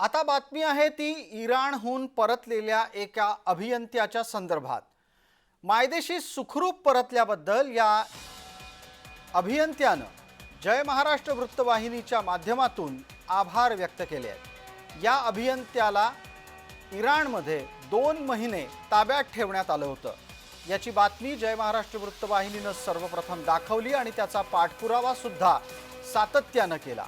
आता बातमी आहे ती इराणहून परतलेल्या एका अभियंत्याच्या संदर्भात. मायदेशी सुखरूप परतल्याबद्दल या अभियंत्यानं जय महाराष्ट्र वृत्तवाहिनीच्या माध्यमातून आभार व्यक्त केले आहेत. या अभियंत्याला इराणमध्ये दोन महिने ताब्यात ठेवण्यात आलं होतं. याची बातमी जय महाराष्ट्र वृत्तवाहिनीनं सर्वप्रथम दाखवली आणि त्याचा पाठपुरावा सुद्धा सातत्यानं केला.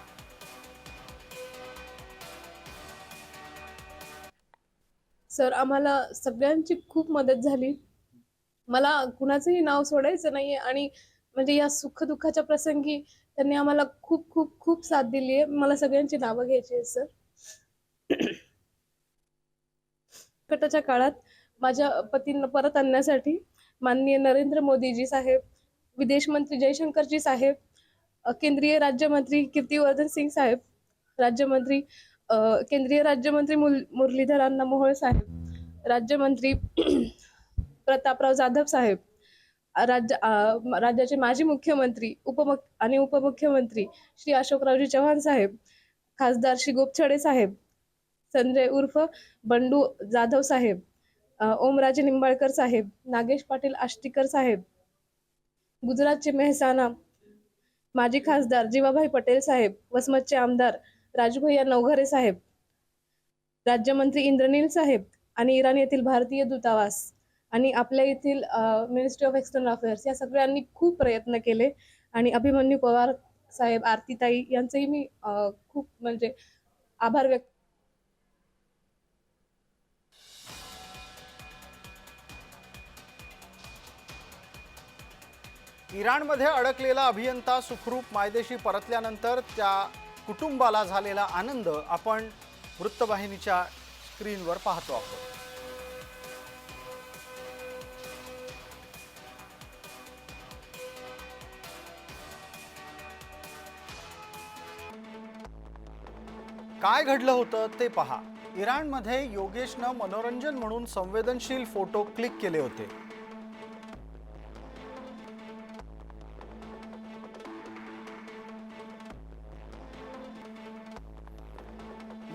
सर आम्हाला सगळ्यांची खूप मदत झाली. मला कुणाचंही नाव सोडायचं नाहीये आणि म्हणजे या सुखदुःखाच्या प्रसंगी त्यांनी आम्हाला खूप खूप खूप साथ दिली आहे. मला सगळ्यांची नावं घ्यायची आहेत सर. संकटाच्या काळात माझ्या पतींना परत आणण्यासाठी माननीय नरेंद्र मोदीजी साहेब विदेश मंत्री जयशंकरजी साहेब केंद्रीय राज्यमंत्री कीर्तिवर्धन सिंग साहेब राज्यमंत्री केंद्रीय राज्यमंत्री मुरलीधर अण्णा मोहोळ साहेब राज्यमंत्री प्रतापराव जाधव साहेब राज्य राज्याचे माजी मुख्यमंत्री उपमुख आणि उपमुख्यमंत्री श्री अशोकरावजी चव्हाण साहेब खासदार श्री गोपछडे साहेब संजय उर्फ बंडू जाधव साहेब ओमराजे निंबाळकर साहेब नागेश पाटील आष्टीकर साहेब गुजरातचे मेहसाना माजी खासदार जीवाभाई पटेल साहेब वसमतचे आमदार राजभैया नवघरे साहेब राज्यमंत्री इंद्रनील साहेब आणि इराण येथील भारतीय दूतावास आणि आपल्या येथील मिनिस्ट्री ऑफ एक्सटर्नल अफेअर्स या सगळ्यांनी खूप प्रयत्न केले आणि अभिमन्यू पवार साहेब आरतीताई यांचंही मी खूप म्हणजे आभार व्यक्त इराणमध्ये अडकलेला अभियंता सुखरूप मायदेशी परतल्यानंतर त्या कुटुंबाला झालेला आनंद आपण वृत्तवाहिनीच्या स्क्रीनवर पाहतो आहोत. काय घडलं होतं ते पहा. इराणमध्ये योगेशनं मनोरंजन म्हणून संवेदनशील फोटो क्लिक केले होते.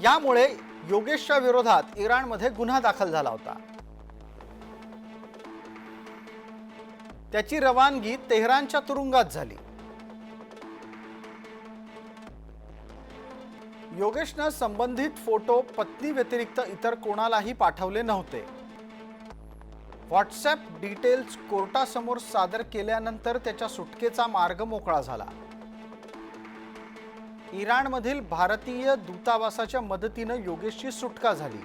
यामुळे योगेशच्या विरोधात इराणमध्ये गुन्हा दाखल झाला होता. त्याची रवानगी तेहरानच्या तुरुंगात झाली. योगेशनं संबंधित फोटो पत्नी व्यतिरिक्त इतर कोणालाही पाठवले नव्हते. व्हॉट्सॲप डिटेल्स कोर्टासमोर सादर केल्यानंतर त्याच्या सुटकेचा मार्ग मोकळा झाला. इराणमधील भारतीय दूतावासाच्या मदतीनं योगेशची सुटका झाली.